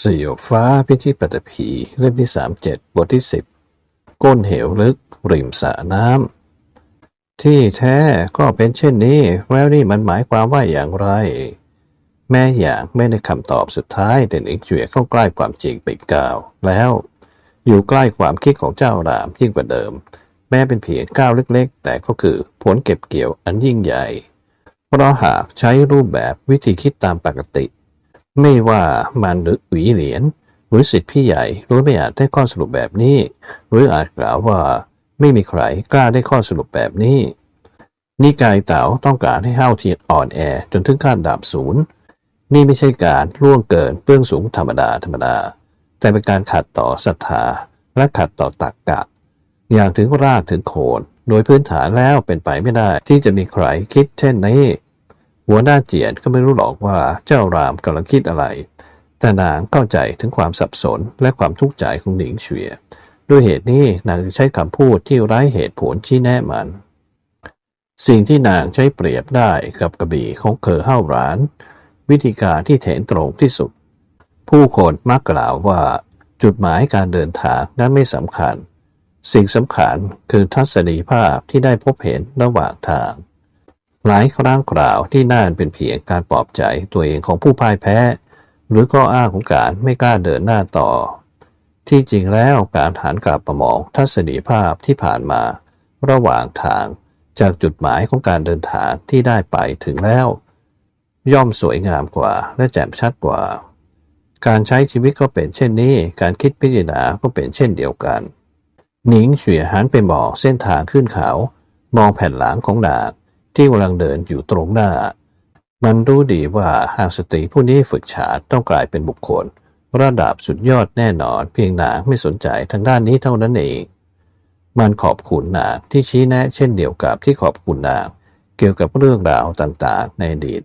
สยบฟ้าพิชิตปัตภีเล่มที่สามเจ็ดบทที่สิบก้นเหวลึก ริมสระน้ำที่แท้ก็เป็นเช่นนี้ แล้วนี่มันหมายความว่าอย่างไร แม่อย่างไม่ได้คำตอบสุดท้ายแต่หนิงเจียเข้าใกล้ความจริงไปก้าว แล้ว อยู่ใกล้ความคิดของเจ้ารามยิ่งกว่าเดิม แม้เป็นเพียงก้าวเล็กๆ แต่ก็คือผลเก็บเกี่ยวอันยิ่งใหญ่เพราะหากใช้รูปแบบวิธีคิดตามปกติ ไม่ว่ามันหรือหวีเหรียญหรือสิทธิพี่ใหญ่ล้วนไม่อาจได้ข้อสรุปแบบนี้ หรืออาจกล่าวว่าไม่มีใครกล้าได้ข้อสรุปแบบนี้ นิกายเต๋าต้องการให้เฮ้าเทียนอ่อนแอจนถึงขั้นดับศูนย์นี่ไม่ใช่การล่วงเกินเบื้องสูงธรรมดาธรรมดา แต่เป็นการขัดต่อศรัทธาและขัดต่อตรรกกะอย่างถึงรากถึงโคนโดยพื้นฐานแล้วเป็นไปไม่ได้ที่จะมีใครคิดเช่นนี้ หัวหน้าเจียนก็ไม่รู้หรอกว่าเจ้ารามกำลังคิดอะไร แต่นางเข้าใจถึงความสับสนและความทุกข์ใจของหนิงเฉียด้วยเหตุนี้นางจึงใช้คำพูดที่ไร้เหตุผลชี้แนะมัน สิ่งที่นางใช้เปรียบได้กับกระบี่ของเคอเฮ้าร้าน วิธีการที่แถนตรงที่สุด ผู้คนมักกล่าวว่า จุดหมายการเดินทางนั้นไม่สำคัญ สิ่งสำคัญคือทัศนียภาพที่ได้พบเห็นระหว่างทาง หลายครั้งกล่าวที่น่านเป็นเพียงการปลอบใจตัวเองของผู้พ่ายแพ้ หรือก็อ้างของการไม่กล้าเดินหน้าต่อ ที่จริงแล้วการหันกลับประมองทัศนียภาพที่ผ่านมา ระหว่างทางจากจุดหมายของการเดินทางที่ได้ไปถึงแล้ว ย่อมสวยงามกว่าและแจ่มชัดกว่า การใช้ชีวิตก็เป็นเช่นนี้ การคิดพิจารณาก็เป็นเช่นเดียวกัน หนิงเฉวียหันไปมองเส้นทางขึ้นเขา มองแผ่นหลังของนาง ที่กำลังเดินอยู่ตรงหน้า มันรู้ดีว่าหากสตรีผู้นี้ฝึกฉาดต้องกลายเป็นบุคคล ระดับสุดยอดแน่นอน เพียงนางไม่สนใจทางด้านนี้เท่านั้นเอง มันขอบคุณนางที่ชี้แนะเช่นเดียวกับที่ขอบคุณนางเกี่ยวกับเรื่องราวต่างๆ ในอดีต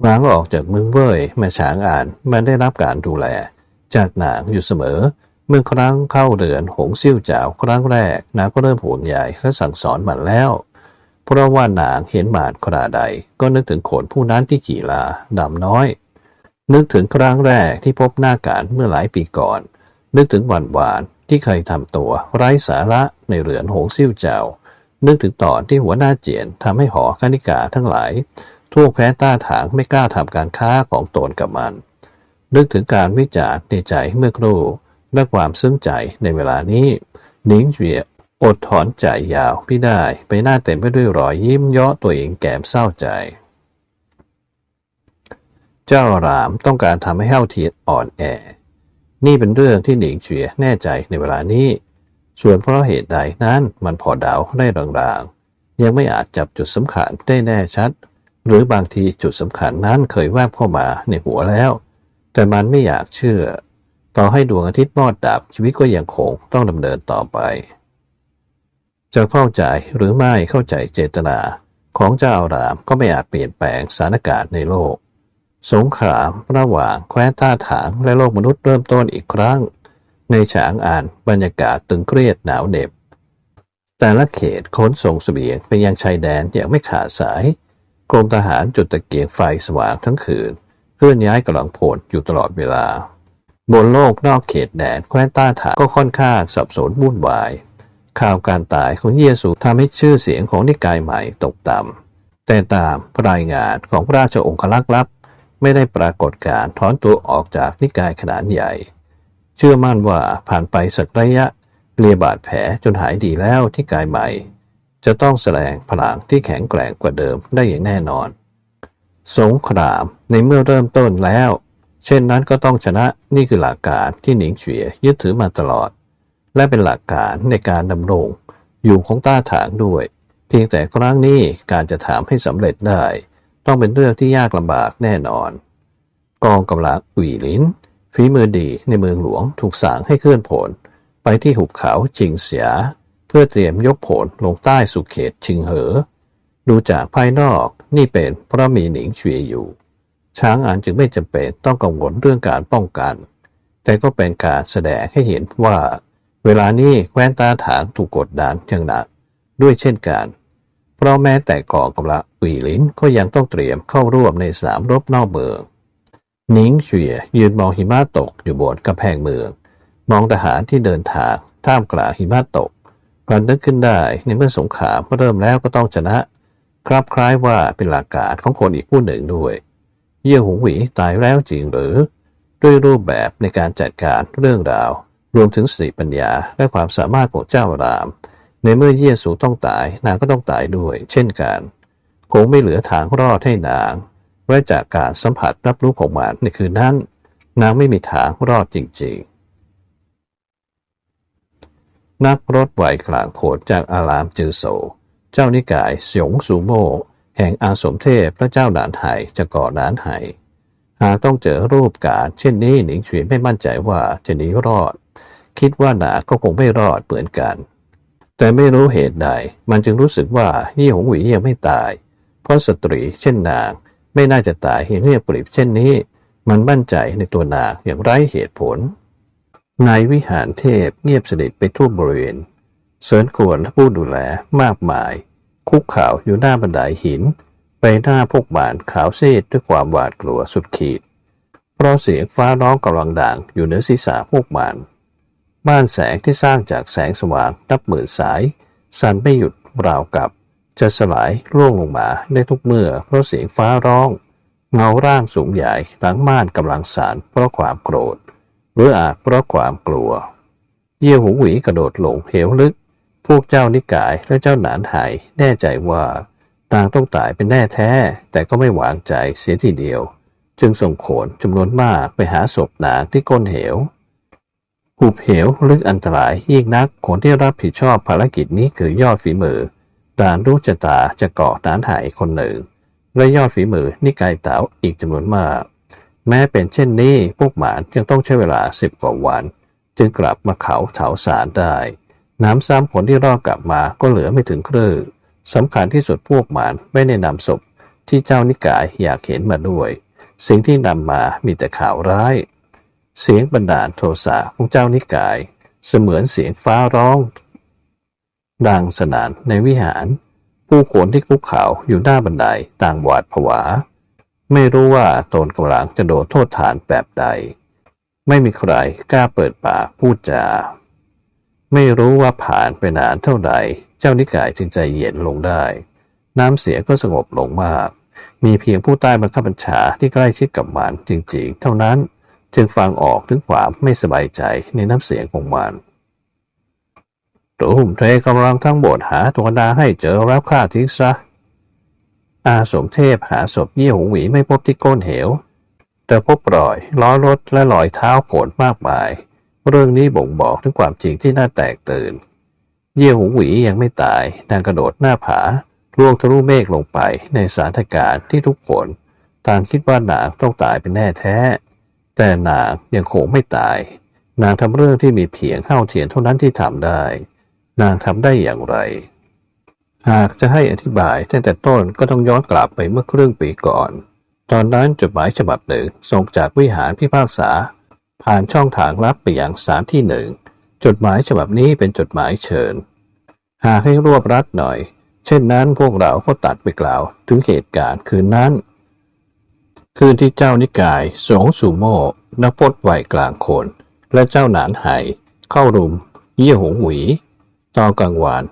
หลังออกจากเมืองเว่ยแม่ช้างอ่านมันได้รับการดูแล จากนางอยู่เสมอ เมื่อครั้งเข้าเรือนหงซิ่วเจ้าครั้งแรกนางก็เริ่มห่วงใยและสั่งสอนมันแล้ว เพราะว่านางเห็นบาดคราใด ก็นึกถึงโขนผู้นั้นที่ขี่ลาดำน้อย นึกถึงครั้งแรกที่พบหน้ากันเมื่อหลายปีก่อน นึกถึงวันวานที่เคยทำตัวไร้สาระในเรือนหงซิ่วเจ้า นึกถึงตอนที่หัวหน้าเจียนทำให้หอคณิกาทั้งหลายทั่วแคว้ต้าถางไม่กล้าทำการค้าของตนกับมัน นึกถึงการวิจารณ์ในใจเมื่อครู่และความซึ้งใจในเวลานี้หนิงเจีย อดถอนใจยาวไม่ได้ไปหน้าเต็มไปด้วยรอยยิ้มเยาะตัวเองแกมเศร้าใจ เจ้ารามต้องการทำให้เฮาเทียนอ่อนแอ นี่เป็นเรื่องที่หนิงเฉียแน่ใจในเวลานี้ ส่วนเพราะเหตุใดนั้นมันพอเดาได้รางๆ ยังไม่อาจจับจุดสำคัญได้แน่ชัด หรือบางทีจุดสำคัญนั้นเคยแวบเข้ามาในหัวแล้ว แต่มันไม่อยากเชื่อ ต่อให้ดวงอาทิตย์มอดดับชีวิตก็ยังคงต้องดำเนินต่อไป จะเข้าใจหรือไม่เข้าใจเจตนา ของเจ้าอารามก็ไม่อาจเปลี่ยนแปลงสถานการณ์ในโลก สงครามระหว่างแคว้นต้าถางและโลกมนุษย์เริ่มต้นอีกครั้ง ในฉางอ่านบรรยากาศตึงเครียดหนาวเหน็บ แต่ละเขตขนส่งเสบียงไปยังชายแดนอย่างไม่ขาดสายกรมทหารจุดตะเกียงไฟสว่างทั้งคืนเคลื่อนย้ายกำลังพลอยู่ตลอดเวลา บนโลกนอกเขตแดนแคว้นต้าถางก็ค่อนข้างสับสนวุ่นวาย ข่าวการตายของเยซูทำให้ชื่อเสียงของนิกายใหม่ตกต่ำ แต่ตามรายงานของพระราชองคลักษ์ลับ ไม่ได้ปรากฏการถอนตัวออกจากนิกายขนาดใหญ่ เชื่อมั่นว่าผ่านไปสักระยะเลียบาดแผลจนหายดีแล้วที่กายใหม่ จะต้องแสดงพลังที่แข็งแกร่งกว่าเดิมได้อย่างแน่นอน สงครามในเมื่อเริ่มต้นแล้ว เช่นนั้นก็ต้องชนะนี่คือหลักการที่หนิงเฉียยึดถือมาตลอด และเป็นหลักการในการดำรงอยู่ของต้าถางด้วย เพียงแต่ครั้งนี้การจะถามให้สำเร็จได้ ต้องเป็นเรื่องที่ยากลำบากแน่นอน กองกำลังอุ๋ยลินฝีมือดีในเมืองหลวงถูกสั่งให้เคลื่อนผล ไปที่หุบเขาจิงเสีย เพื่อเตรียมยกผลลงใต้สุเขตชิงเหอ ดูจากภายนอกนี่เป็นเพราะมีหนิงเฉวียอยู่ ช้างอานจึงไม่จำเป็นต้องกังวลเรื่องการป้องกัน แต่ก็เป็นการแสดงให้เห็นว่า เวลานี้แคว้นตาถางถูกกดดันอย่างหนักด้วยเช่นกัน เพราะแม้แต่กอกำลังอุยลินก็ยังต้องเตรียมเข้าร่วมในสามรบนอกเมืองนิงเฉียยืนมองหิมะตกอยู่บนกำแพงเมือง มองทหารที่เดินทางท่ามกลางหิมะตกพลันนึกขึ้นได้ในเมื่อสงครามเริ่มแล้วก็ต้องชนะ ครับคล้ายว่าเป็นหลักการของคนอีกผู้หนึ่งด้วย เยี่ยหงหวีตายแล้วจริงหรือ ด้วยรูปแบบในการจัดการเรื่องราว รวมถึงสติปัญญาและความสามารถของเจ้าราม ในเมื่อเยี่ยสูต้องตาย นางก็ต้องตายด้วย เช่นกันคงไม่เหลือทางรอดให้นางและจากการสัมผัสรับรู้ของมันในคืนนั้น นางไม่มีทางรอดจริงๆ นักรถไหวกลางโขดจากอารามจือโซ เจ้านิกายสยงสูโมแห่งอาสมเทพพระเจ้าหนานไหจะก่อหนานไห หากต้องเจอรูปการเช่นนี้หนิงฉุยไม่มั่นใจว่าจะหนีรอด คิดว่านาก็คงไม่รอดเหมือนกัน แต่ไม่รู้เหตุใด มันจึงรู้สึกว่ายี่หงหวียังไม่ตาย เพราะสตรีเช่นนาง ไม่น่าจะตายเงียบปริบเช่นนี้ มันมั่นใจในตัวนางอย่างไร้เหตุผลในวิหารเทพเงียบสนิทไปทั่วบริเวณเสริญกวนและผู้ดูแลมากมาย คุกข่าวอยู่หน้าบันไดหิน ไปหน้าพวกบานขาวซีดด้วยความหวาดกลัวสุดขีด เพราะเสียงฟ้าร้องกำลังดังอยู่เหนือศีรษะพวกมันบ้านแสงที่สร้างจากแสงสว่างนับหมื่นสาย สั่นไม่หยุดราวกับ จะสลายร่วงลงมาได้ทุกเมื่อ เพราะเสียงฟ้าร้อง เงาร่างสูงใหญ่หลังม่านกำลังสารเพราะความโกรธ หรืออาจเพราะความกลัว เยี่ยหูหวีกระโดดหลงเหวลึก พวกเจ้านิกายและเจ้าหนานหายแน่ใจว่า นางต้องตายเป็นแน่แท้ แต่ก็ไม่หวางใจเสียทีเดียว จึงส่งโขนจำนวนมากไปหาศพนางที่ก้นเหวหุบเหวลึกอันตรายยิ่งนักคนที่รับผิดชอบภารกิจนี้คือยอดฝีมือดานรู้ชะตาจะเกาะนานหายคนหนึ่ง และยอดฝีมือนิกายเต๋าอีกจำนวนมาก แม้เป็นเช่นนี้พวกหมานยังต้องใช้เวลาสิบกว่าวัน จึงกลับมาเขาเถาสารได้ น้ำซ้ำผลที่รอดกลับมาก็เหลือไม่ถึงครึ่ง สำคัญที่สุดพวกหมานไม่ได้นำศพที่เจ้านิกายอยากเห็นมาด้วย สิ่งที่นำมามีแต่ข่าวร้าย เสียงบันดาลโทสะของเจ้านิกาย เสมือนเสียงฟ้าร้อง ดังสนานในวิหาร ผู้คนที่คุกเข่าอยู่หน้าบันไดต่างหวาดผวา ไม่รู้ว่าตนกำลังจะโดนโทษฐานแบบใด ไม่มีใครกล้าเปิดปากพูดจาไม่รู้ว่าผ่านไปนานเท่าใดเจ้านิกายจึงใจเย็นลงได้ น้ำเสียงก็สงบลงมาก มีเพียงผู้ใต้บังคับบัญชาที่ใกล้ชิดกับมันจริง ๆ เท่านั้นจึงฟังออกถึงความไม่สบายใจในน้ำเสียงของมันตุ้มเทกำลังทั้งหมดหาตัวดาให้เจอรับฆ่าทิ้งซะ อาสมเทพหาศพเยี่ยหงหวีไม่พบที่ก้นเหว แต่พบรอย ล้อรถและรอยเท้าโขนมากมาย เรื่องนี้บ่งบอกถึงความจริงที่น่าแตกตื่น เยี่ยหงหวียังไม่ตายนางกระโดดหน้าผาล่วงทะลุเมฆลงไปในสถานการณ์ที่ทุกคนต่างคิดว่านางต้องตายเป็นแน่แท้ แต่นางยังคงไม่ตาย นางทำเรื่องที่มีเพียงเข้าเทียนเท่านั้นที่ทำได้ นางทำได้อย่างไร หากจะให้อธิบายตั้งแต่ต้นก็ต้องย้อนกลับไปเมื่อครึ่งปีก่อน ตอนนั้นจดหมายฉบับหนึ่งส่งจากวิหารพิพากษา ผ่านช่องทางลับไปยังศาลที่หนึ่ง จดหมายฉบับนี้เป็นจดหมายเชิญ หากให้รวบรัดหน่อย เช่นนั้นพวกเราก็ตัดไปกล่าวถึงเหตุการณ์คืนนั้น คืนที่เจ้านิกายสงสุโมนักพจน์ไหวกลางคน และเจ้าหนานไหเข้ารุม เยี่ยหงหวีตอนกลางวัน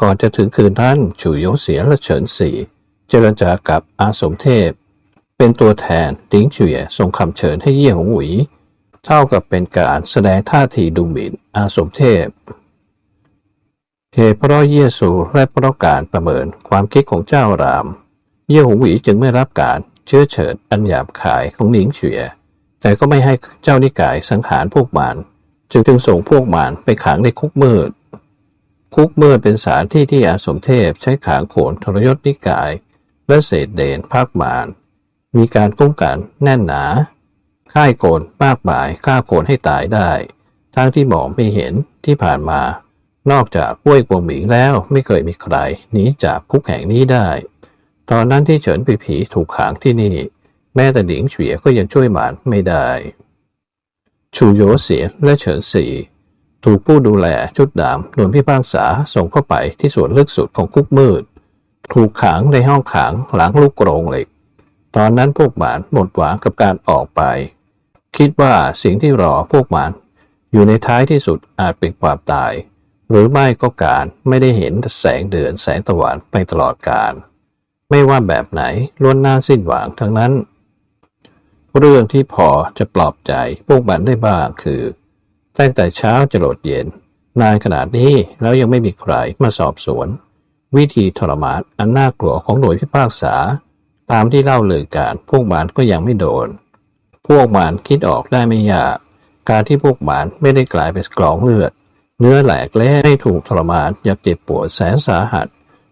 ก่อนจะถึงคืนนั้นฉูโยเสียและเฉินสีเจรจากับอาสมเทพ เป็นตัวแทนดิ้งเฉียส่งคำเชิญให้เยี่ยหงหวี เท่ากับเป็นการแสดงท่าทีดูหมิ่นอาสมเทพเหตุเพราะเยซูและเพราะการประเมินความคิดของเจ้าราม เยี่หงหวีจึงไม่รับการเชื้อเชิญอันหยาบขายของหนิงเฉีย แต่ก็ไม่ให้เจ้านิกายสังหารพวกมันจึงถึงส่งพวกมันไปขังในคุกมืด คุกเมื่อเป็นสถานที่ที่อาสมเทพใช้ขางโขนทรยศนิกาย และเศษเดนภาคมานมีการคุ้มกันแน่นหนา ค่ายโกนมากมายฆ่าโขนให้ตายได้ ทั้งที่มองไม่เห็นที่ผ่านมา นอกจากห้วยกวงหมิงแล้วไม่เคยมีใครหนีจากคุกแห่งนี้ได้ ตอนนั้นที่เฉินปีผีถูกขังที่นี่ แม้แต่หลิงเฉียก็ยังช่วยหมานไม่ได้ ชูโยเสียและเฉินสีถูกผู้ดูแลชุดดำโดนพิพากษาส่งเข้าไปที่ส่วนลึกสุดของคุกมืด ถูกขังในห้องขังหลังลูกกรงเหล็ก ตอนนั้นพวกหมานหมดหวังกับการออกไป คิดว่าสิ่งที่รอพวกมานอยู่ในท้ายที่สุดอาจเป็นความตาย หรือไม่ก็การไม่ได้เห็นแสงเดือนแสงตะวันไปตลอดกาลไม่ว่าแบบไหนล้วนน่าสิ้นหวังทั้งนั้น เรื่องที่พอจะปลอบใจพวกมันได้บ้างคือ ตั้งแต่เช้าจะหลดเย็น นานขนาดนี้แล้วยังไม่มีใครมาสอบสวน วิธีทรมานอันน่ากลัวของหน่วยพิพากษา ตามที่เล่าเลยการพวกมันก็ยังไม่โดน พวกหมันคิดออกได้ไม่ยาก การที่พวกหมันไม่ได้กลายเป็นกลองเลือด เนื้อแหลกและไม่ถูกทรมานอย่างเจ็บปวดแสนสาหัส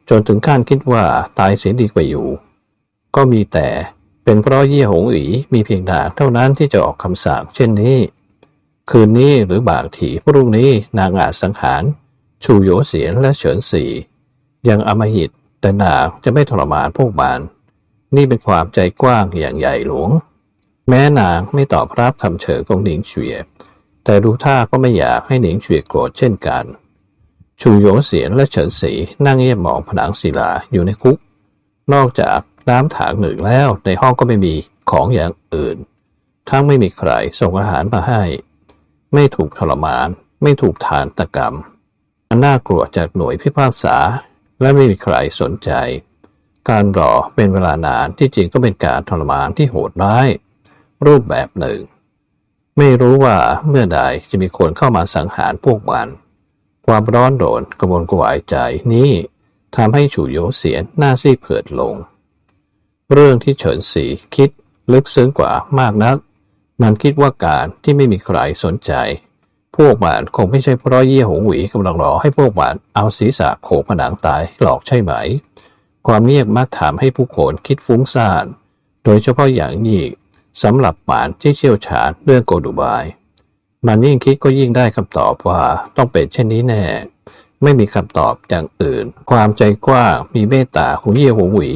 จนถึงขั้นคิดว่าตายเสียดีกว่าอยู่ ก็มีแต่เป็นเพราะเยี่ยหงอีมีเพียงดางเท่านั้นที่จะออกคำสั่งเช่นนี้ คืนนี้หรือบางทีพรุ่งนี้นางอาจสังหาร ชูโยเสียนและเฉินสียังอมหิตแต่นางจะไม่ทรมานพวกมันนี่เป็นความใจกว้างอย่างใหญ่หลวง แม้นางไม่ตอบรับคำเชิญของหนิงเฉวีย แต่ดูท่าก็ไม่อยากให้หนิงเฉวียโกรธเช่นกัน ชูโยงเสียนและเฉินสีนั่งเงียบมองผนังศิลาอยู่ในคุก นอกจากน้ำถังหนึ่งแล้วในห้องก็ไม่มีของอย่างอื่น ทั้งไม่มีใครส่งอาหารมาให้ ไม่ถูกทรมาน ไม่ถูกทานตะกรรมอันน่ากลัวจากหน่วยพิพากษา และไม่มีใครสนใจ การรอเป็นเวลานานที่จริงก็เป็นการทรมานที่โหดร้าย รูปแบบหนึ่ง ไม่รู้ว่าเมื่อใดจะมีคนเข้ามาสังหารพวกมัน ความร้อนโดนกระวนกระวายใจนี้ทำให้ฉูโยเสียนหน้าซีดเผือดลง เรื่องที่เฉินสีคิดลึกซึ้งกว่ามากนัก มันคิดว่าการที่ไม่มีใครสนใจ พวกมันคงไม่ใช่เพราะเยี่ยหงหวีกำลังรอให้พวกมันเอาศีรษะโขกผนังตายหลอกใช่ไหม ความเงียบมักทำให้ผู้คนคิดฟุ้งซ่าน โดยเฉพาะอย่างยิ่ง สำหรับหมานที่เชี่ยวชาญเรื่องโกดูบาย มันยิ่งคิดก็ยิ่งได้คำตอบว่าต้องเป็นเช่นนี้แน่ ไม่มีคำตอบอย่างอื่น ความใจกว้างมีเมตตาของเยี่ยหงหวี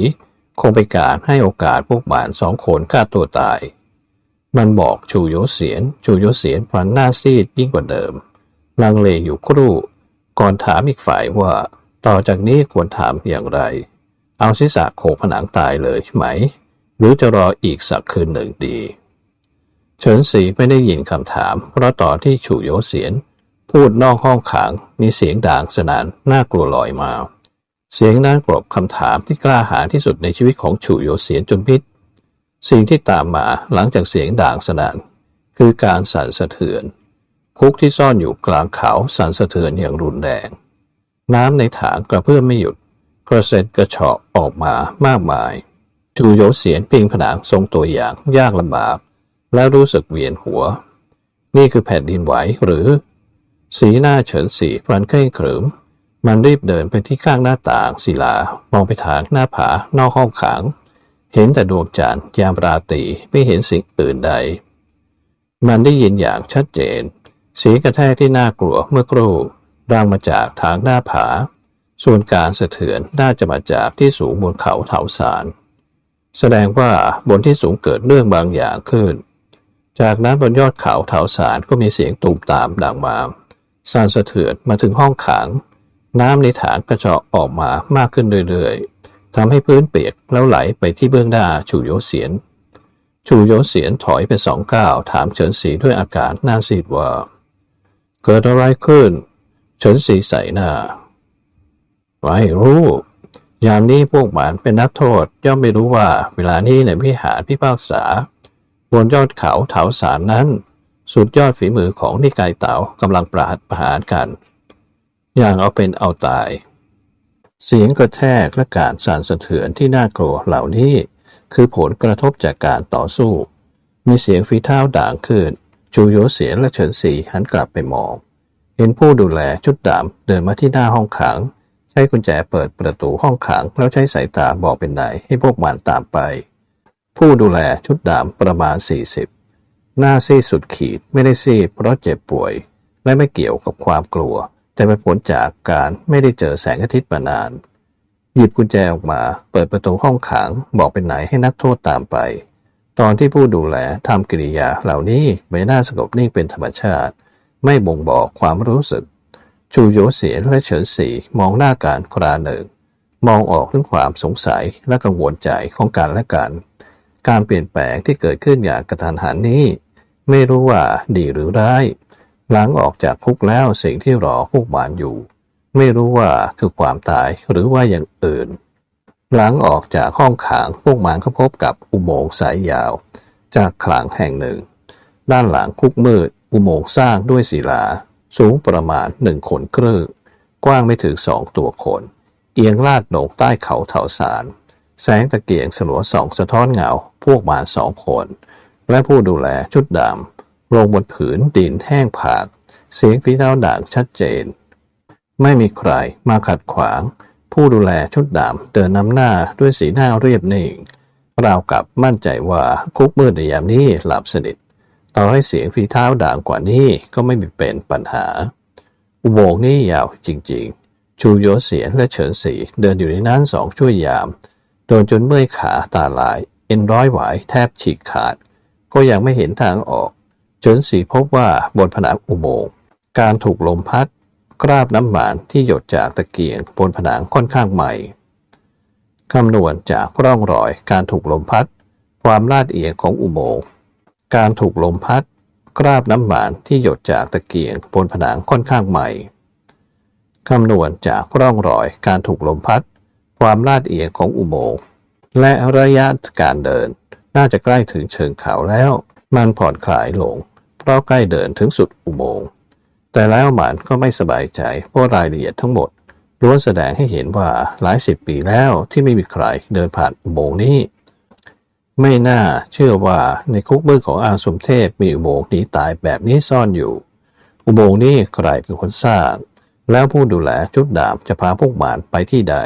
คงเป็นการให้โอกาสพวกหมานสองคนฆ่าตัวตาย มันบอกชูโยเสียน ชูโยเสียนพลันหน้าซีดยิ่งกว่าเดิม ลังเลอยู่ครู่ ก่อนถามอีกฝ่ายว่า ต่อจากนี้ควรถามอย่างไร เอาศีรษะโขกผนังตายเลยไหม หรือจะรออีกสักคืนหนึ่งดี เฉินสีไม่ได้ยินคำถาม เพราะตอนที่ฉูโยเสียน พูดนอกห้องขังมีเสียงด่างสนานน่ากลัวลอยมา เสียงนั้นกลบคำถามที่กล้าหาญที่สุดในชีวิตของฉูโยเสียนจนพิษ สิ่งที่ตามมาหลังจากเสียงด่างสนาน คือการสั่นสะเทือน คุกที่ซ่อนอยู่กลางเขาสั่นสะเทือนอย่างรุนแรง น้ำในถังกระเพื่อมไม่หยุดกระเซ็นกระเฉาะออกมามากมาย จูโยเสียนพิงผนังทรงตัวอย่างยากลำบาก แล้วรู้สึกเวียนหัว นี่คือแผ่นดินไหวหรือ สีหน้าเฉินสีพลันเคร่งขรึม มันรีบเดินไปที่ข้างหน้าต่างศิลามองไปทางหน้าผานอกห้องขัง เห็นแต่ดวงจันทร์ยามราตรีไม่เห็นสิ่งอื่นใด มันได้ยินอย่างชัดเจน เสียงกระแทกที่น่ากลัวเมื่อครู่ดังมาจากทางหน้าผา ส่วนการสะเทือนน่าจะมาจากที่สูงบนเขาเถาสาร แสดงว่าบนที่สูงเกิดเรื่องบางอย่างขึ้น จากนั้นบนยอดเขาเถาสารก็มีเสียงตูมตามดังมาสั่นสะเทือนมาถึงห้องขัง น้ำในถังกระเจาะออกมามากขึ้นเรื่อยๆทำให้พื้นเปียกแล้วไหลไปที่เบื้องหน้าชูโยเสียน ชูโยเสียนถอยไปสองก้าวถามเฉินสีด้วยอาการน่าซีดว่า เกิดอะไรขึ้น เฉินสีใส่หน้า ไม่รู้ ยามนี้พวกหมานเป็นนักโทษย่อมไม่รู้ว่าเวลานี้ในวิหารพิพากษา บนยอดเขาเถาสารนั้น สุดยอดฝีมือของนิกายเต๋ากำลังปราดประหารกัน อย่างเอาเป็นเอาตาย เสียงกระแทกและการสั่นสะเทือนที่น่ากลัวเหล่านี้ คือผลกระทบจากการต่อสู้ มีเสียงฝีเท้าด่างขึ้นจูโยเสียและเฉินสีหันกลับไปมอง เห็นผู้ดูแลชุดดำเดินมาที่หน้าห้องขัง ช้กุญแจเปิดประตูห้องขังแล้วใช้สายตาบอกเป็นไหนให้พวกมันตามไป ผู้ดูแลชุดดำประมาณ 40 หน้าซีดสุดขีดไม่ได้ซีดเพราะเจ็บป่วย และไม่เกี่ยวกับความกลัว แต่เป็นผลจากการไม่ได้เจอแสงอาทิตย์มานาน หยิบกุญแจออกมา เปิดประตูห้องขังบอกเป็นไหนให้นักโทษตามไป ตอนที่ผู้ดูแลทำกิริยาเหล่านี้ใบหน้าสงบนิ่งเป็นธรรมชาติ ไม่บ่งบอกความรู้สึก ชูโยเสียนและเฉินสีมองหน้ากันคราหนึ่ง มองออกถึงความสงสัยและกังวลใจของกันและกัน การเปลี่ยนแปลงที่เกิดขึ้นอย่างกระทันหันนี้ ไม่รู้ว่าดีหรือร้ายหลังออกจากคุกแล้วสิ่งที่รอพวกมันอยู่ ไม่รู้ว่าคือความตายหรือว่าอย่างอื่น หลังออกจากห้องขังพวกมันก็พบกับอุโมงค์สายยาว จากขลังแห่งหนึ่ง ด้านหลังคุกมืดอุโมงค์สร้างด้วยศิลา สูงประมาณหนึ่งคนครึ่ง กว้างไม่ถึงสองตัวคน เอียงลาดลงใต้เขาเถาสาร แสงตะเกียงสลัวสองสะท้อนเงา พวกมารสองคน และผู้ดูแลชุดดำลงบนผืนดินแห้งผาก เสียงพีเท้าด่างชัดเจน ไม่มีใครมาขัดขวาง ผู้ดูแลชุดดำเดินนำหน้าด้วยสีหน้าเรียบนิ่งราวกับมั่นใจว่าคุกมืดในยามนี้หลับสนิท ต่อให้เสียงฝีเท้าด่างกว่านี้ก็ไม่มีเป็นปัญหา อุโมงค์นี่ยาวจริงๆ ชูโยเสียนและเฉินสีเดินอยู่ในนั้นสองชั่วยาม โดนจนเมื่อยขาตาลาย เอ็นร้อยหวายแทบฉีกขาด ก็ยังไม่เห็นทางออก เฉินสีพบว่าบนผนังอุโมงค์การถูกลมพัดคราบน้ำหวานที่หยดจากตะเกียงบนผนังค่อนข้างใหม่ คำนวณจากร่องรอยการถูกลมพัด ความลาดเอียงของอุโมงค์ การถูกลมพัดคราบน้ำหวานที่หยดจากตะเกียงบนผนังค่อนข้างใหม่ คำนวณจากร่องรอยการถูกลมพัด ความลาดเอียงของอุโมงค์และระยะการเดิน น่าจะใกล้ถึงเชิงเขาแล้ว มันผ่อนคลายลง เพราะใกล้เดินถึงสุดอุโมงค์แต่แล้วมันก็ไม่สบายใจเพราะรายละเอียดทั้งหมดล้วนแสดงให้เห็นว่าหลายสิบปีแล้วที่ไม่มีใครเดินผ่านอุโมงค์นี้ ไม่น่าเชื่อว่าในคุกมืดของอาสมเทพมีอุโมงค์หนีตายแบบนี้ซ่อนอยู่ อุโมงค์นี้ใครเป็นคนสร้าง แล้วผู้ดูแลจุดดาบจะพาพวกหมันไปที่ใด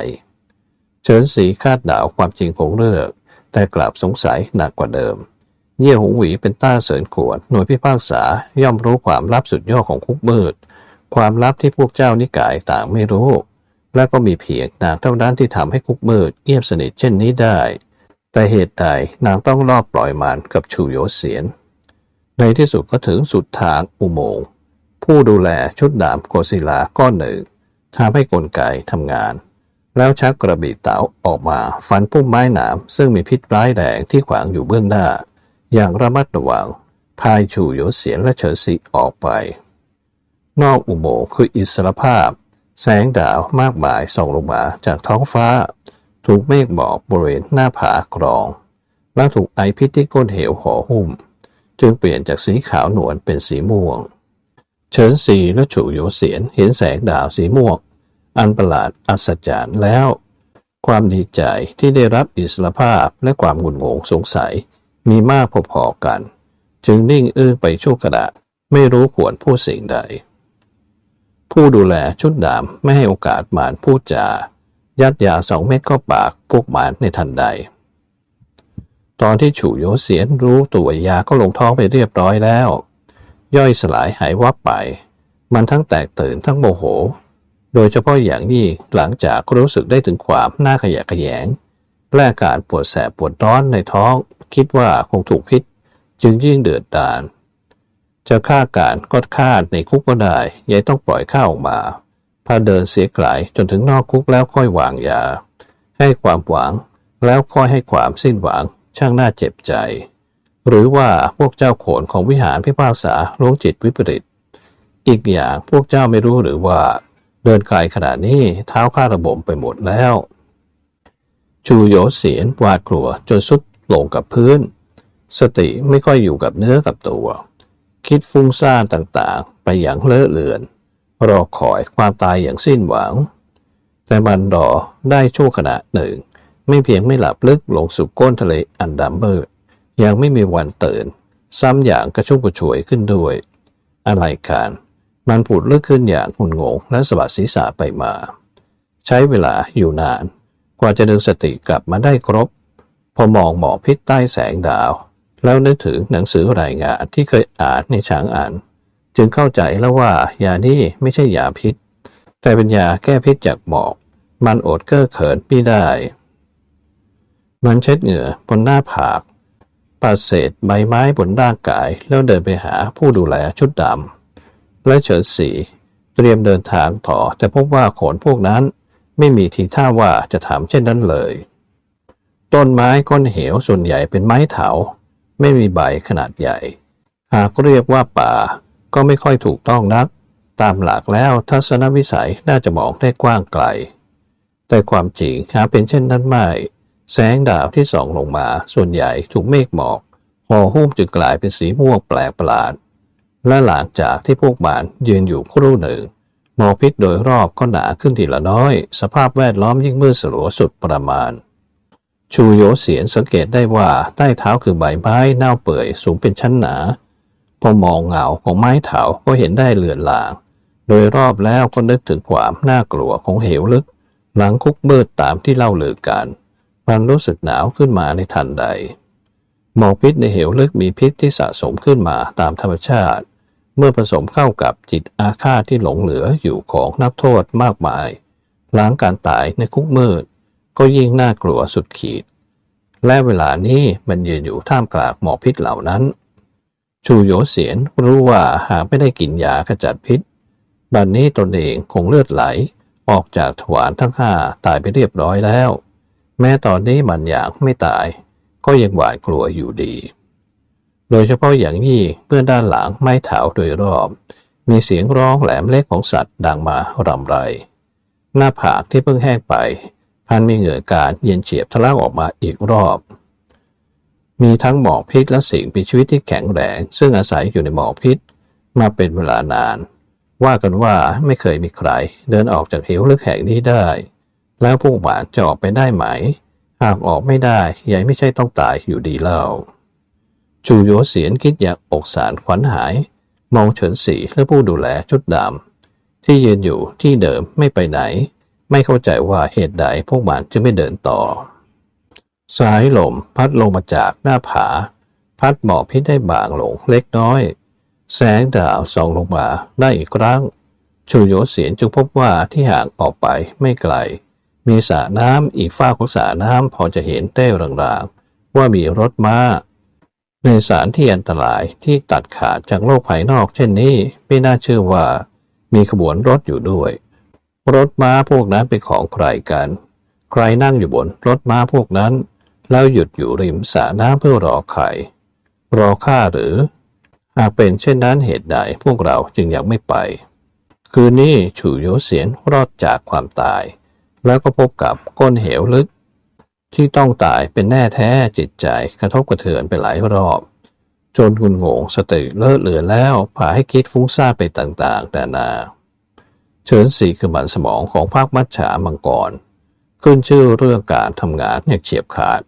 เฉินสีคาดเดาความจริงของเรื่องแต่กลับสงสัยหนักกว่าเดิม เย่หงหวีเป็นต้าเสริญขวดหน่วยพิพากษาย่อมรู้ความลับสุดยอดของคุกมืด ความลับที่พวกเจ้านิกายต่างไม่รู้ และก็มีเพียงนางเท่านั้นที่ทำให้คุกมืดเงียบสนิทเช่นนี้ได้ แต่เหตุใดนางต้องลอบปล่อยมันกับชูโยเสียน ในที่สุดก็ถึงสุดทางอุโมงค์ผู้ดูแลชุดดาบโกศิลาก้อนหนึ่งทำให้กลไกทำงาน แล้วชักกระบี่เต๋าออกมาฟันพุ่มไม้หนามซึ่งมีพิษร้ายแรงที่ขวางอยู่เบื้องหน้า อย่างระมัดระวังพายชูโยเสียนและเฉินซีออกไป นอกอุโมงค์คืออิสรภาพ แสงดาวมากมายส่องลงมาจากท้องฟ้า ถูกเมฆหมอกบริเวณหน้าผากรองและถูกไอพิษที่ก้นเหวห่อหุ้ม จึงเปลี่ยนจากสีขาวนวลเป็นสีม่วง เฉินซีและฉูโยเสียนเห็นแสงดาวสีม่วง อันประหลาดอัศจรรย์แล้ว ความดีใจที่ได้รับอิสรภาพและความงุนงงสงสัยมีมากพอๆกัน จึงนิ่งอึ้งไปชั่วขณะไม่รู้ควรพูดสิ่งใด ผู้ดูแลชุดดำไม่ให้โอกาสหมานพูดจา ยัดยาสองเม็ดเข้าปากพวกหมานในทันใด ตอนที่ฉู่โยเสียนรู้ตัวยาก็ลงท้องไปเรียบร้อยแล้ว ย่อยสลายหายวับไป มันทั้งแตกตื่นทั้งโมโห โดยเฉพาะอย่างยิ่งหลังจากรู้สึกได้ถึงความน่าขยะแขยงและอาการปวดแสบปวดร้อนในท้อง คิดว่าคงถูกพิษ จึงยิ่งเดือดดาลจะฆ่าการก็ฆ่าในคุกก็ได้ยายต้องปล่อยข้าออกมา พาเดินเสียไกลจนถึงนอกคุกแล้วค่อยวางยา ให้ความหวัง แล้วค่อยให้ความสิ้นหวัง ช่างน่าเจ็บใจ หรือว่าพวกเจ้าโขนของวิหารพิพากษาโรคจิตวิปริต อีกอย่างพวกเจ้าไม่รู้หรือว่า เดินไกลขนาดนี้เท้าข้าระบมไปหมดแล้ว ชูโยเสียนหวาดกลัวจนสุดลงกับพื้น สติไม่ค่อยอยู่กับเนื้อกับตัว คิดฟุ้งซ่านต่างๆ ไปอย่างเลอะเลือน รอคอยความตายอย่างสิ้นหวัง แต่มันรอได้ชั่วขณะหนึ่ง ไม่เพียงไม่หลับลึกลงสู่ก้นทะเลอันดำมืดยังไม่มีวันตื่น ซ้ำอย่างกระชุ่มกระชวยขึ้นด้วย อะไรกันมันผุดลึกขึ้นอย่างงุนงงและสะบัดศีรษะไปมา ใช้เวลาอยู่นาน กว่าจะดึงสติกลับมาได้ครบ พอมองหมอกพิษใต้แสงดาว แล้วนึกถึงหนังสือรายงานที่เคยอ่านในฉางอ่าน จึงเข้าใจแล้วว่ายานี่ไม่ใช่ยาพิษ แต่เป็นยาแก้พิษจากหมอก มันอดเก้อเขินไม่ได้ มันเช็ดเหงื่อบนหน้าผากปัดเศษใบไม้บนร่างกาย แล้วเดินไปหาผู้ดูแลชุดดำและเฉินสีเตรียมเดินทางต่อ แต่พบว่าโขนพวกนั้นไม่มีทีท่าว่าจะทำเช่นนั้นเลย ต้นไม้ก้นเหวส่วนใหญ่เป็นไม้เถา ไม่มีใบขนาดใหญ่ หากเรียกว่าป่า ก็ไม่ค่อยถูกต้องนัก ตามหลักแล้วทัศนวิสัยน่าจะมองได้กว้างไกล แต่ความจริงหาเป็นเช่นนั้นไม่ แสงดาวที่ส่องลงมาส่วนใหญ่ถูกเมฆหมอกห่อหุ้มจึงกลายเป็นสีม่วงแปลกประหลาด และหลังจากที่พวกมันยืนอยู่ครู่หนึ่งหมอกพิษโดยรอบก็หนาขึ้นทีละน้อย สภาพแวดล้อมยิ่งมืดสลัวสุดประมาณ ชูโยเสียนสังเกตได้ว่าใต้เท้าคือใบไม้เน่าเปื่อยสูงเป็นชั้นหนา พอมองเงาของไม้เถาก็เห็นได้เลือนลาง โดยรอบแล้วก็นึกถึงความน่ากลัวของเหวลึก หลังคุกมืดตามที่เล่าลือกัน มันรู้สึกหนาวขึ้นมาในทันใด หมอกพิษในเหวลึกมีพิษที่สะสมขึ้นมาตามธรรมชาติ เมื่อผสมเข้ากับจิตอาฆาตที่หลงเหลืออยู่ของนักโทษมากมาย หลังการตายในคุกมืด ก็ยิ่งน่ากลัวสุดขีด และเวลานี้มันยืนอยู่ท่ามกลางหมอกพิษเหล่านั้น ชูโยเสียนรู้ว่าหากไม่ได้กินยาขจัดพิษ บัดนนี้ตนเองคงเลือดไหล ออกจากถวารทั้งห้าตายไปเรียบร้อยแล้ว แม้ตอนนี้มันอยากไม่ตาย ก็ยังหวาดกลัวอยู่ดี โดยเฉพาะอย่างยิ่งเมื่อด้านหลังไม้เถาโดยรอบ มีเสียงร้องแหลมเล็กของสัตว์ดังมารำไร หน้าผากที่เพิ่งแห้งไปพันมีเหงื่อการเย็นเฉียบทะลักออกมาอีกรอบ มีทั้งหมอกพิษและสิ่งมีชีวิตที่แข็งแรง ซึ่งอาศัยอยู่ในหมอกพิษ มาเป็นเวลานาน ว่ากันว่าไม่เคยมีใคร เดินออกจากเหวลึกแห่งนี้ได้ แล้วพวกหวานจะออกไปได้ไหม หากออกไม่ได้ยายไม่ใช่ต้องตายอยู่ดีเล่าจูโยเสียนคิดอยางอกสารขวัญหาย มองเฉินสีและผู้ดูแลชุดดำที่ยืนอยู่ที่เดิมไม่ไปไหน ไม่เข้าใจว่าเหตุใดพวกมันจึงไม่เดินต่อ สายลมพัดลงมาจากหน้าผา พัดหมอกพิษได้บางลงเล็กน้อย แสงดาวส่องลงมาได้อีกครั้ง ชูโยเสียนจึงพบว่าที่ห่างออกไปไม่ไกล มีสระน้ำอีกฝ้าของสระน้ำพอจะเห็นเต้รางๆ ว่ามีรถม้าในสารที่อันตรายที่ตัดขาดจากโลกภายนอกเช่นนี้ไม่น่าเชื่อว่า มีขบวนรถอยู่ด้วย รถม้าพวกนั้นเป็นของใครกัน ใครนั่งอยู่บนรถม้าพวกนั้น แล้วหยุดอยู่ริมสระน้ำเพื่อรอใคร รอข้าหรือ หากเป็นเช่นนั้นเหตุใดพวกเราจึงยังไม่ไป คืนนี้ฉูโยเสียนรอดจากความตาย แล้วก็พบกับก้นเหวลึก ที่ต้องตายเป็นแน่แท้จิตใจกระทบกระเทือนไปหลายรอบ จนคุณโงงสติเลิศเหลือแล้วพาให้คิดฟุ้งซ่านไปต่างๆนานาเฉินสีคือมันสมองของภาคมัจฉามังกร ขึ้นชื่อเรื่องการทำงานอย่างเฉียบขาด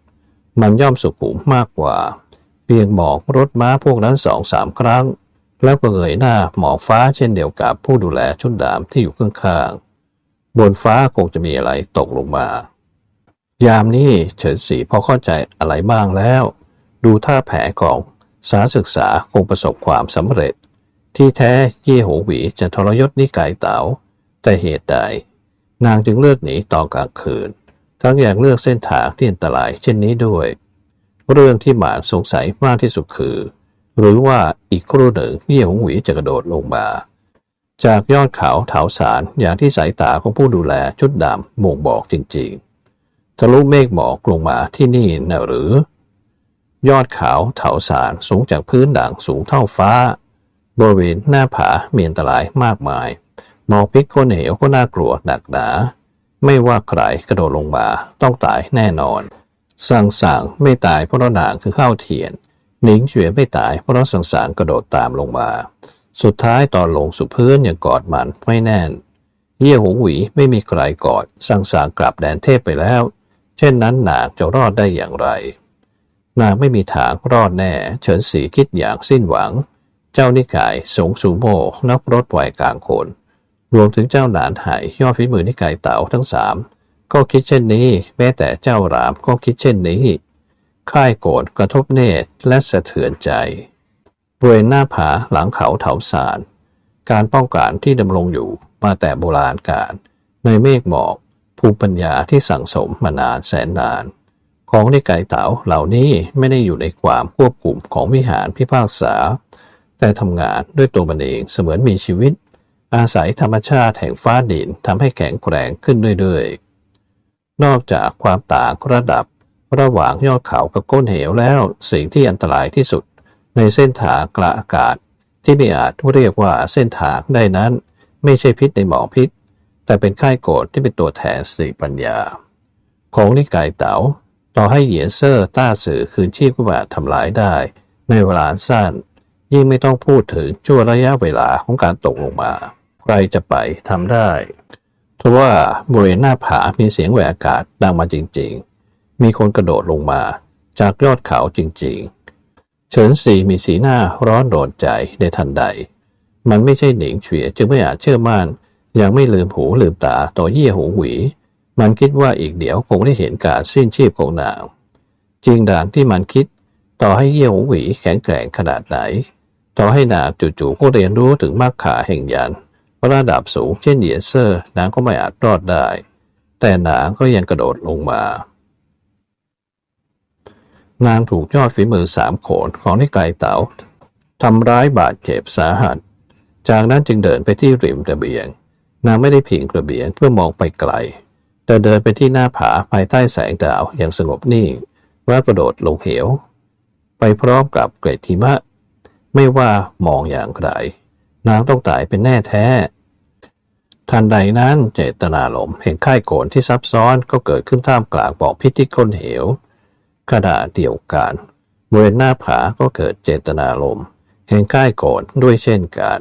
มันย่อมสุขุมมากกว่า เพียงบอกรถม้าพวกนั้นสองสามครั้ง แล้วก็เงยหน้าหมอกฟ้าเช่นเดียวกับผู้ดูแลชุดดำที่อยู่ข้างๆบนฟ้าคงจะมีอะไรตกลงมา ยามนี้เฉินสีพอเข้าใจอะไรบ้างแล้ว ดูท่าแผลของสาศึกษาคงประสบความสำเร็จ ที่แท้เย่โหหวีจะทรยศนิกายเต๋าแต่เหตุใด นางจึงเลือกหนีตอนกลางคืน ทั้งอย่างเลือกเส้นทางที่อันตรายเช่นนี้ด้วย เรื่องที่หมานสงสัยมากที่สุดคือ หรือว่าอีกครู่หนึ่งเย่หงหวีจะกระโดดลงมา จากยอดเขาเถาสารอย่างที่สายตาของผู้ดูแลชุดดำบ่งบอกจริงๆ ทะลุเมฆหมอกลงมาที่นี่นะหรือ ยอดเขาเถาสารสูงจากพื้นด่างสูงเท่าฟ้า บริเวณหน้าผามีอันตรายมากมายหมอกพิษก้นเหวก็น่ากลัวหนักหนา ไม่ว่าใครกระโดดลงมาต้องตายแน่นอนสังสังไม่ตายเพราะนางคือข้าวเทียน หนิงเฉวยไม่ตายเพราะสังสังกระโดดตามลงมา สุดท้ายตอนลงสู่พื้นยังกอดมันไม่แน่น เยี่ยหงหวีไม่มีใครกอดสังสังกลับแดนเทพไปแล้ว เช่นนั้นนางจะรอดได้อย่างไร นางไม่มีทางรอดแน่ เฉินสีคิดอย่างสิ้นหวัง เจ้านิกายสงสูโมนักรถไวกลางคน รวมถึงเจ้าหนานไหยอดฝีมือนิกายเต๋าทั้งสามก็คิดเช่นนี้ แม้แต่เจ้ารามก็คิดเช่นนี้ค่ายโกรธกระทบเนตรและสะเทือนใจบริเวณหน้าผาหลังเขาเถาสาร การป้องกันที่ดำรงอยู่มาแต่โบราณกาลในเมฆหมอกภูมิปัญญาที่สั่งสมมานานแสนนาน ของนิกายเต๋าเหล่านี้ไม่ได้อยู่ในความควบคุมของวิหารพิพากษา แต่ทำงานด้วยตัวมันเองเสมือนมีชีวิต อาศัยธรรมชาติแห่งฟ้าดินทำให้แข็งแกร่งขึ้นเรื่อยๆ นอกจากความต่างระดับระหว่างยอดเขากับก้นเหวแล้วสิ่งที่อันตรายที่สุด ในเส้นทางกระอากาศ ที่ไม่อาจเรียกว่าเส้นทางได้นั้น ไม่ใช่พิษในหมอกพิษ แต่เป็นค่ายโกรธที่เป็นตัวแทนสติปัญญา ของนิกายเต๋าต่อให้เหยียนเซอร์ต้าสื่อคืนชีพก็มาทำลายได้ ในเวลาสั้น ยิ่งไม่ต้องพูดถึงช่วระยะเวลาของการตกลงมา ใครจะไปทำได้ทว่าบริเวณหน้าผามีเสียงแหวกอากาศดังมาจริง ๆ มีคนกระโดดลงมา จากยอดเขาจริง ๆ เฉินซีมีสีหน้าร้อนโรนใจในทันใด มันไม่ใช่หนิงเฉียจึงไม่อาจเชื่อมั่นยังไม่ลืมหูลืมตาต่อเยี่ยหูหวี มันคิดว่าอีกเดี๋ยวคงได้เห็นการสิ้นชีพของนาง จริงดังที่มันคิด ต่อให้เยี่ยหูหวีแข็งแกร่งขนาดไหน ต่อให้นางจู่ๆก็เรียนรู้ถึงมรรคาแห่งยัน ระดับสูงเช่นเหยียเซอร์นางก็ไม่อาจรอดได้ แต่นางก็ยังกระโดดลงมานางถูกยอดฝีมือสามโขนของนิกายเต๋าทำร้ายบาดเจ็บสาหัส จากนั้นจึงเดินไปที่ริมระเบียง นางไม่ได้พิงระเบียงเพื่อมองไปไกล แต่เดินไปที่หน้าผาภายใต้แสงดาวอย่างสงบนิ่งว่ากระโดดลงเหว ไปพร้อมกับเกรดหิมะ ไม่ว่ามองอย่างไร นางต้องตายเป็นแน่แท้ ทันใดนั้นเจตนาลมแห่งค่ายโกนที่ซับซ้อนก็เกิดขึ้นท่ามกลางบอกพิษที่ก้นเหวขณะเดียวกันบริเวณหน้าผาก็เกิดเจตนาลมแห่งค่ายโกนด้วยเช่นกัน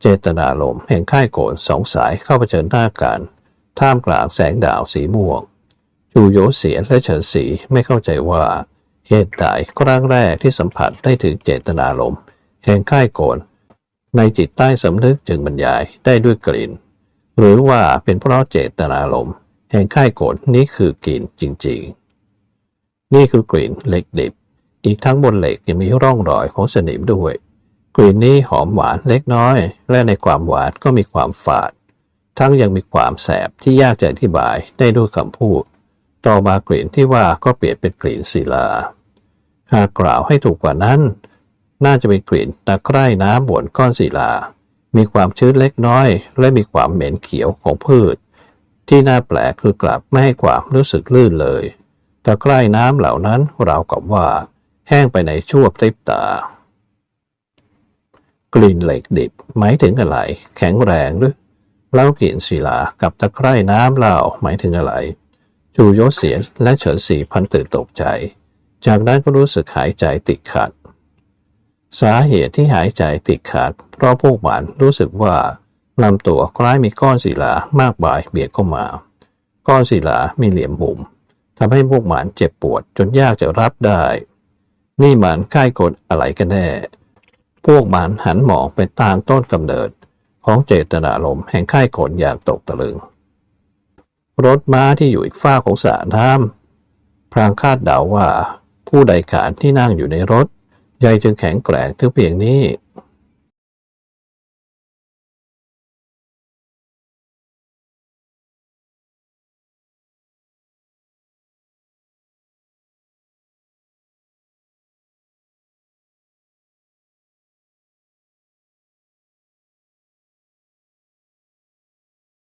เจตนาลมแห่งค่ายโกนสองสายเข้าเผชิญหน้ากัน ท่ามกลางแสงดาวสีม่วงจูโยเสียและเฉินสีไม่เข้าใจว่าเหตุใดครั้งแรกที่สัมผัสได้ถึงเจตนาลมแห่งค่ายโกน ในจิตใต้สำนึกจึงบรรยายได้ด้วยกลิ่น หรือว่าเป็นเพราะเจตนารมณ์แห่งค่ายโกนนี้คือกลิ่นจริง ๆ นี่คือกลิ่นเหล็กดิบ อีกทั้งบนเหล็กยังมีร่องรอยของสนิมด้วย กลิ่นนี้หอมหวานเล็กน้อย และในความหวานก็มีความฝาด ทั้งยังมีความแสบที่ยากจะอธิบายได้ด้วยคำพูด ต่อมากลิ่นที่ว่าก็เปลี่ยนเป็นกลิ่นศิลา หากกล่าวให้ถูกกว่านั้น น่าจะเป็นกลิ่นตะไคร่น้ำบนก้อนศิลา มีความชื้นเล็กน้อย และมีความเหม็นเขียวของพืช ที่น่าแปลกคือกลับไม่ให้ความรู้สึกลื่นเลย ตะไคร่น้ำเหล่านั้นราวกับว่า แห้งไปในชั่วพริบตา กลิ่นเหล็กดิบหมายถึงอะไร แข็งแรงหรือแล้วกลิ่นศิลากับตะไคร่น้ำเหล่าหมายถึงอะไรจูโยเสียนและเฉินสีพันตื่นตกใจ จากนั้นก็รู้สึกหายใจติดขัด สาเหตุที่หายใจติดขัด เพราะพวกมันรู้สึกว่าลำตัวคล้ายมีก้อนศิลามากมายเบียดเข้ามา ก้อนศิลามีเหลี่ยมมุมทำให้พวกมันเจ็บปวดจนยากจะรับได้ นี่มันค่ายกฎอะไรกันแน่ พวกมันหันมองไปทางต้นกำเนิดของเจตนารมแห่งค่ายกฎอย่างตกตะลึง รถม้าที่อยู่อีกฝ้าของสระน้ำพรางคาดเดาว่าผู้ใดขานที่นั่งอยู่ในรถ ใจจึงแข็งแกร่งถึงเพียงนี้